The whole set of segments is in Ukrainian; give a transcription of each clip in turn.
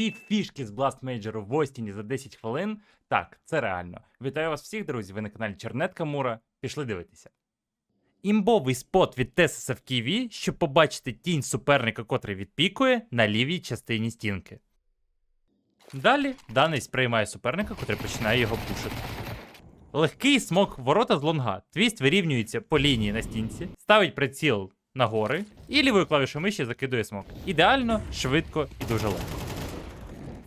Всі фішки з Blast Major в Остіні за 10 хвилин. Так, це реально. Вітаю вас всіх, друзі. Ви на каналі Чернетка Мура. Пішли дивитися. Імбовий спот від Тесиса в Києві, щоб побачити тінь суперника, котрий відпікує на лівій частині стінки. Далі даний сприймає суперника, котрий починає його пушити. Легкий смок ворота з лонга. Твіст вирівнюється по лінії на стінці, ставить приціл на гори і лівою клавішою миші закидує смок. Ідеально, швидко і дуже легко.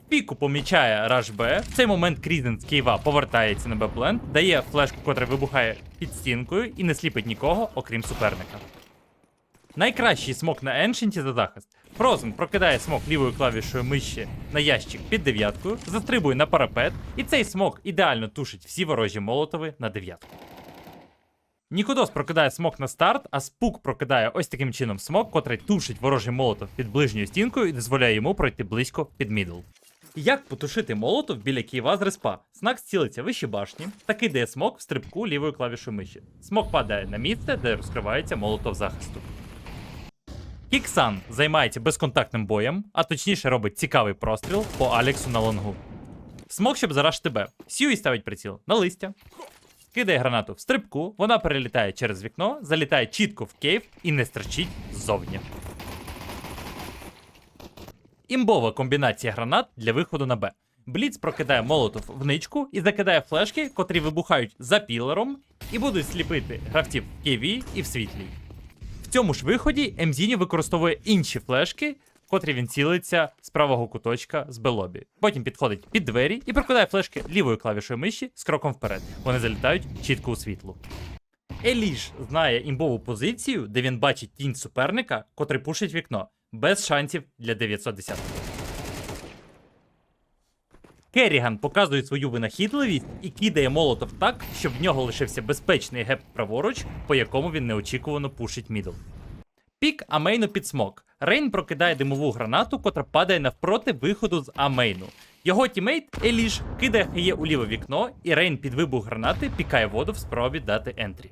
Піку помічає Rush B. В цей момент Крізен з Києва повертається на Б-плент, дає флешку, котра вибухає під стінкою і не сліпить нікого, окрім суперника. Найкращий смок на Еншенті за захист. Фрозен прокидає смок лівою клавішою миші на ящик під дев'яткою, застрибує на парапет, і цей смок ідеально тушить всі ворожі молотови на дев'ятку. Нікодос прокидає смок на старт, а спук прокидає ось таким чином смок, котрий тушить ворожий молотов під ближньою стінкою і дозволяє йому пройти близько під мідл. Як потушити молотов біля Києва з респа? Снак цілиться вище башні та кидає смок в стрибку лівою клавішою миші. Смок падає на місце, де розкривається молотов захисту. Кіксан займається безконтактним боєм, а точніше робить цікавий простріл по Алексу на лонгу. Смок, щоб зарашити Б. Сьюї ставить приціл на листя. Кидає гранату в стрибку, вона перелітає через вікно, залітає чітко в кейв і не стерчить ззовні. Імбова комбінація гранат для виходу на Б. Бліц прокидає молотов в ничку і закидає флешки, котрі вибухають за пілером і будуть сліпити гравців в кейві і в світлій. В цьому ж виході Емзіні використовує інші флешки, котрі він цілиться з правого куточка з белобі. Потім підходить під двері і прокидає флешки лівою клавішою миші з кроком вперед. Вони залітають чітко у світло. Еліш знає імбову позицію, де він бачить тінь суперника, котрий пушить вікно, без шансів для 910. Керріган показує свою винахідливість і кидає молотов так, щоб в нього лишився безпечний геп праворуч, по якому він неочікувано пушить мідл. Пік Амейну під смок. Рейн прокидає димову гранату, котра падає навпроти виходу з Амейну. Його тімейт Еліш кидає хає у ліве вікно, і Рейн під вибух гранати пікає воду в спробі дати ентрі.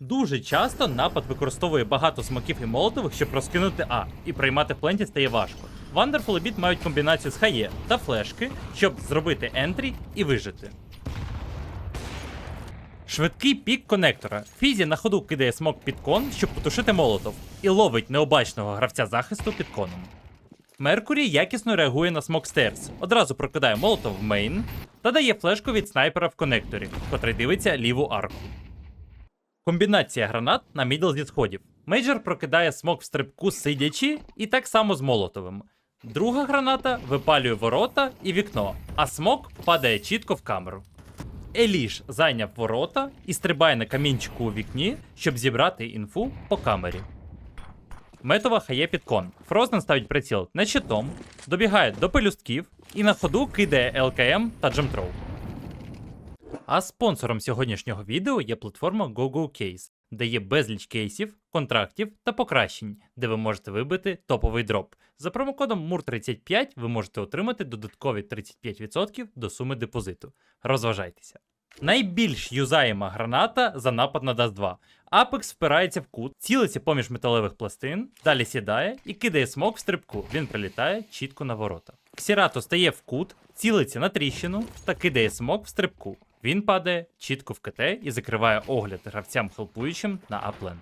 Дуже часто напад використовує багато смоків і молотових, щоб розкинути А, і приймати пленті стає важко. Wonderful і Beat мають комбінацію з хає та флешки, щоб зробити ентрі і вижити. Швидкий пік конектора. Фізі на ходу кидає смок під кон, щоб потушити молотов, і ловить необачного гравця захисту під коном. Меркурі якісно реагує на смок стерс, одразу прокидає молотов в мейн та дає флешку від снайпера в конекторі, котрий дивиться ліву арку. Комбінація гранат на мідл зі сходів. Мейджор прокидає смок в стрибку сидячи, і так само з молотовим. Друга граната випалює ворота і вікно, а смок падає чітко в камеру. Еліш зайняв ворота і стрибає на камінчику у вікні, щоб зібрати інфу по камері. Метова хає під кон. Фрознен ставить приціл над щитом, добігає до пелюстків і на ходу кидає ЛКМ та джемтроу. А спонсором сьогоднішнього відео є платформа GoGoCase, де є безліч кейсів, контрактів та покращень, де ви можете вибити топовий дроп. За промокодом MUR35 ви можете отримати додаткові 35% до суми депозиту. Розважайтеся. Найбільш юзаєма граната за напад на Dust 2. Апекс впирається в кут, цілиться поміж металевих пластин, далі сідає і кидає смок в стрибку. Він прилітає чітко на ворота. Ксірато стає в кут, цілиться на тріщину та кидає смок в стрибку. Він падає чітко в КТ і закриває огляд гравцям хелпуючим на аплен.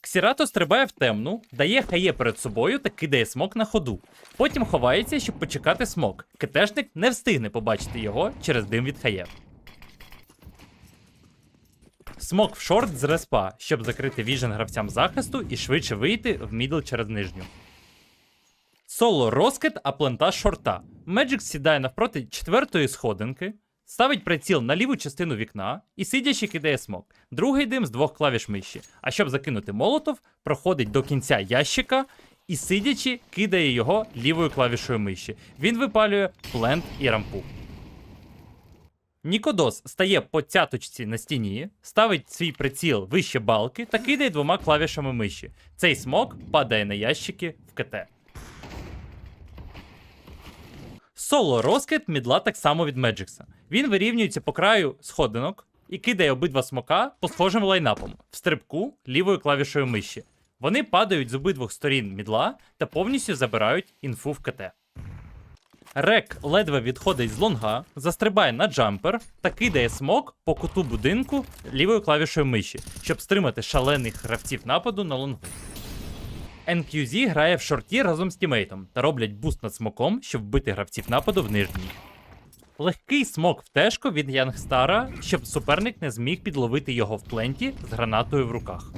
Ксірато стрибає в темну, дає хає перед собою та кидає смок на ходу. Потім ховається, щоб почекати смок. КТшник не встигне побачити його через дим від хає. Смок в шорт з респа, щоб закрити віжен гравцям захисту і швидше вийти в мідл через нижню. Соло розкид, а плента шорта. Меджик сідає навпроти четвертої сходинки, ставить приціл на ліву частину вікна і сидячи кидає смок. Другий дим з двох клавіш миші. А щоб закинути молотов, проходить до кінця ящика і сидячи кидає його лівою клавішою миші. Він випалює плент і рампу. Нікодос стає по цяточці на стіні, ставить свій приціл вище балки та кидає двома клавішами миші. Цей смок падає на ящики в КТ. Соло розкид мідла так само від Меджикса. Він вирівнюється по краю сходинок і кидає обидва смока по схожим лайнапам в стрибку лівою клавішою миші. Вони падають з обидвох сторін мідла та повністю забирають інфу в КТ. Рек ледве відходить з лонга, застрибає на джампер та кидає смок по куту будинку лівою клавішою миші, щоб стримати шалених гравців нападу на лонгу. NQZ грає в шорті разом з тімейтом та роблять буст над смоком, щоб вбити гравців нападу в нижній. Легкий смок в тежко від Янгстара, щоб суперник не зміг підловити його в пленті з гранатою в руках.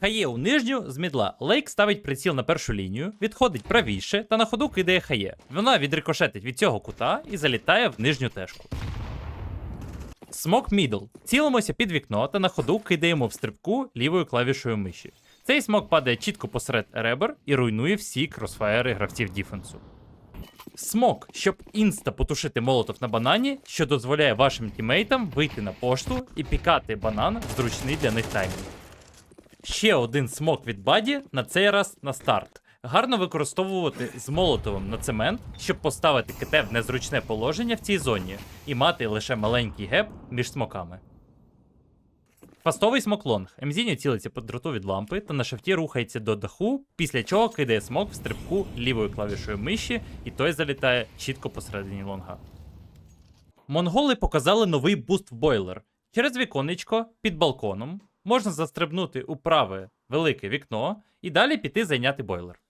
Хає у нижню з мідла. Лейк ставить приціл на першу лінію, відходить правіше та на ходу кидає хає. Вона відрикошетить від цього кута і залітає в нижню тежку. Смок мідл. Цілимося під вікно та на ходу кидаємо в стрибку лівою клавішою миші. Цей смок падає чітко посеред ребер і руйнує всі кросфаєри гравців діфенсу. Смок, щоб інста потушити молотов на банані, що дозволяє вашим тімейтам вийти на пошту і пікати банан в зручний для них таймінг. Ще один смок від баді, на цей раз на старт. Гарно використовувати з молотовим на цемент, щоб поставити КТ в незручне положення в цій зоні і мати лише маленький геп між смоками. Фастовий смок лонг. Емзіньо цілиться по дроту від лампи та на шафті рухається до даху, після чого кидає смок в стрибку лівою клавішою миші, і той залітає чітко посередині лонга. Монголи показали новий буст в бойлер. Через віконечко під балконом можна застрибнути у праве велике вікно і далі піти зайняти бойлер.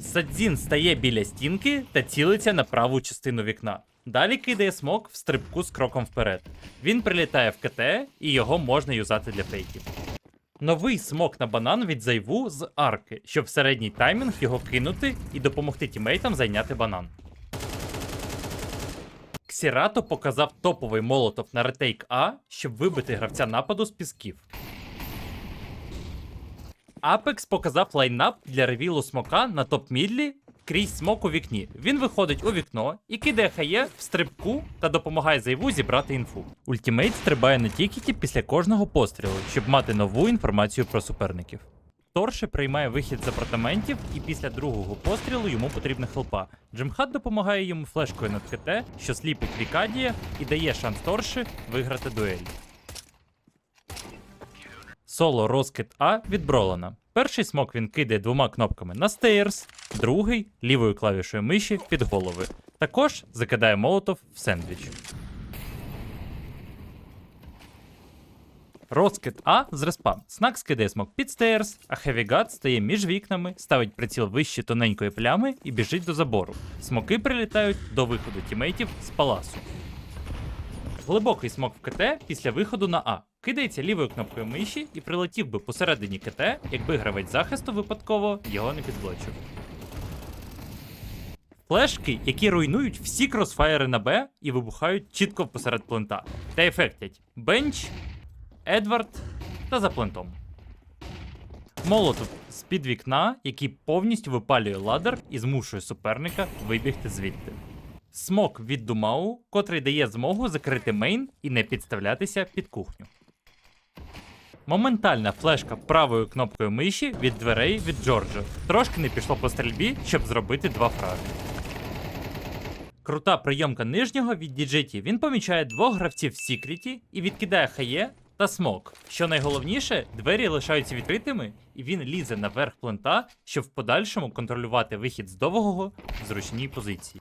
Садзін стає біля стінки та цілиться на праву частину вікна. Далі кидає смок в стрибку з кроком вперед. Він прилітає в КТ і його можна юзати для фейків. Новий смок на банан від зайву з арки, щоб в середній таймінг його кинути і допомогти тімейтам зайняти банан. Ксірато показав топовий молотов на ретейк А, щоб вибити гравця нападу з пісків. Apex показав лайнап для ревілу смока на топ-мідлі крізь смок у вікні. Він виходить у вікно і кидає хає в стрибку та допомагає зайву зібрати інфу. Ультімейт стрибає на тікеті після кожного пострілу, щоб мати нову інформацію про суперників. Торше приймає вихід з апартаментів, і після другого пострілу йому потрібна хелпа. Джимхат допомагає йому флешкою над КТ, що сліпить Вікадія і дає шанс Торши виграти дуель. Соло розкид А від Бролана. Перший смок він кидає двома кнопками на стейрс, другий лівою клавішою миші під голови. Також закидає молотов в сендвіч. Розкид А з респа. Снак скидає смок під стейрс, а Хевігат стає між вікнами, ставить приціл вище тоненької плями і біжить до забору. Смоки прилітають до виходу тімейтів з паласу. Глибокий смок в КТ після виходу на А. Кидається лівою кнопкою миші і прилетів би посередині КТ, якби гравець захисту випадково його не підблочив. Флешки, які руйнують всі кросфаєри на Б і вибухають чітко посеред плента, та ефектять Бенч, Едвард та за плентом. Молотов з-під вікна, який повністю випалює ладер і змушує суперника вибігти звідти. Смок від Думау, котрий дає змогу закрити мейн і не підставлятися під кухню. Моментальна флешка правою кнопкою миші від дверей від Джорджа. Трошки не пішло по стрільбі, щоб зробити два фраги. Крута прийомка нижнього від DJT. Він помічає двох гравців в секреті і відкидає хає та смок. Що найголовніше, двері лишаються відкритими, і він лізе наверх плента, щоб в подальшому контролювати вихід з довгого в зручній позиції.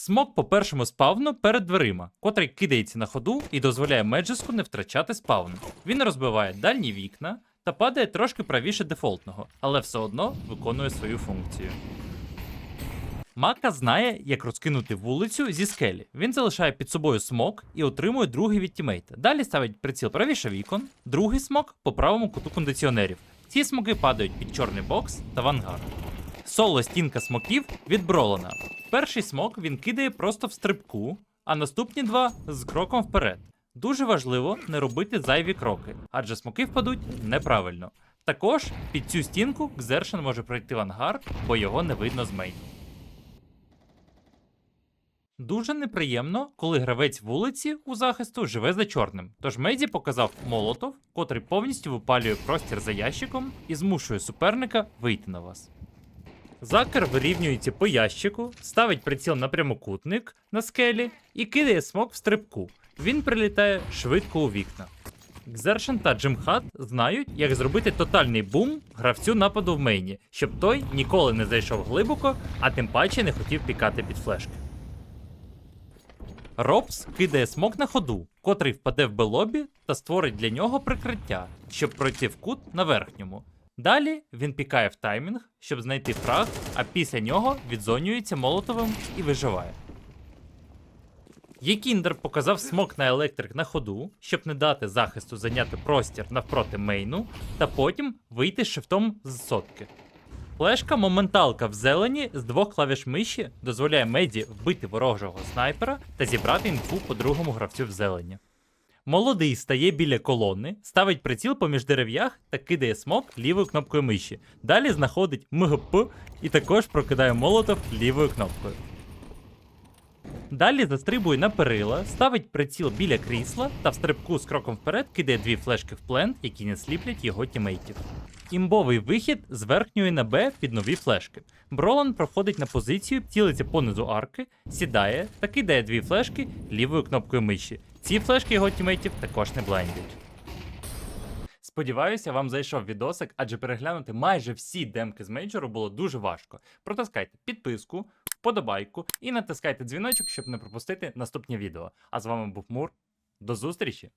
Смок по першому спавну перед дверима, котрий кидається на ходу і дозволяє Меджеску не втрачати спавн. Він розбиває дальні вікна та падає трошки правіше дефолтного, але все одно виконує свою функцію. Мака знає, як розкинути вулицю зі скелі. Він залишає під собою смок і отримує другий від тімейта. Далі ставить приціл правіше вікон, другий смок по правому куту кондиціонерів. Ці смоки падають під чорний бокс та в ангар. Соло стінка смоків від Бролана. Перший смок він кидає просто в стрибку, а наступні два з кроком вперед. Дуже важливо не робити зайві кроки, адже смоки впадуть неправильно. Також під цю стінку Кзершин може пройти в ангар, бо його не видно з мейну. Дуже неприємно, коли гравець вулиці у захисту живе за чорним. Тож Мейзі показав молотов, котрий повністю випалює простір за ящиком і змушує суперника вийти на вас. Закер вирівнюється по ящику, ставить приціл на прямокутник на скелі і кидає смок в стрибку. Він прилітає швидко у вікна. Xertion та Джимхат знають, як зробити тотальний бум гравцю нападу в мейні, щоб той ніколи не зайшов глибоко, а тим паче не хотів пікати під флешки. Робс кидає смок на ходу, котрий впаде в белобі та створить для нього прикриття, щоб пройти в кут на верхньому. Далі він пікає в таймінг, щоб знайти фраг, а після нього відзонюється молотовим і виживає. Єкіндер показав смок на електрик на ходу, щоб не дати захисту зайняти простір навпроти мейну, та потім вийти шифтом з сотки. Флешка моменталка в зелені з двох клавіш миші дозволяє меді вбити ворожого снайпера та зібрати інфу по другому гравцю в зелені. Молодий стає біля колони, ставить приціл поміж дерев'ях та кидає смок лівою кнопкою миші. Далі знаходить МГП і також прокидає молотов лівою кнопкою. Далі застрибує на перила, ставить приціл біля крісла та в стрибку з кроком вперед кидає дві флешки в плент, які не сліплять його тімейтів. Імбовий вихід з верхньої на Б під нові флешки. Бролан проходить на позицію, цілиться понизу арки, сідає та кидає дві флешки лівою кнопкою миші. Ці флешки його тімейтів також не блайндять. Сподіваюся, вам зайшов відосик, адже переглянути майже всі демки з мейджору було дуже важко. Протискайте підписку, вподобайку і натискайте дзвіночок, щоб не пропустити наступні відео. А з вами був Мур. До зустрічі!